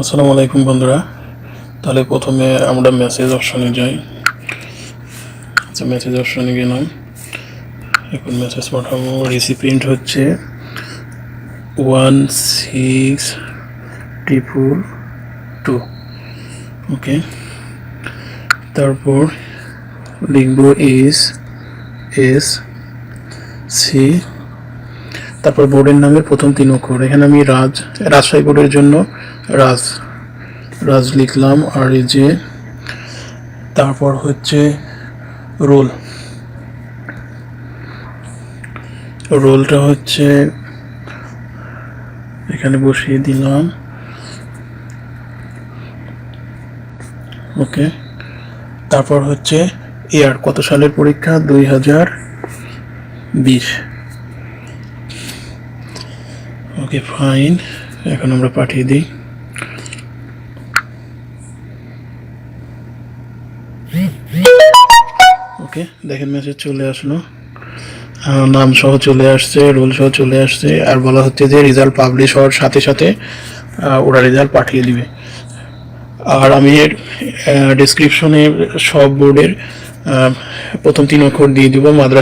আসসালামু আলাইকুম বন্ধুরা। তাহলে প্রথমে আমরা মেসেজ অপশনে যাই। আচ্ছা মেসেজ অপশনে গেলাম এখন মেসেজ পাঠাবো। রিসিপিয়েন্ট হচ্ছে one six triple two okay তারপর লিখব এস এস সি তারপর বোর্ডের নামের প্রথম তিন অক্ষর। এখানে আমি রাজ, রাজশাহী বোর্ডের জন্য রাজ রাজ লিখলাম, আর এই যে, তারপর হচ্ছে রোল। রোলটা হচ্ছে, এখানে বসিয়ে দিলাম। ওকে। তারপর হচ্ছে ইয়ার কত সালের পরীক্ষা? দুই হাজার বিশ। ওকে ফাইন এখন আমরা পাঠিয়ে দিই। ওকে দেখেন মেসেজ চলে আসলো। নাম সহ চলে আসছে রোল সহ চলে আসছে, আর বলা হচ্ছে যে রেজাল্ট পাবলিশ হওয়ার সাথে সাথে ওরা রেজাল্ট পাঠিয়ে দিবে। আর আমি এর ডিসক্রিপশনে সব বোর্ডের প্রথম তিন অক্ষর দিয়ে দিব, মাদ্রাসা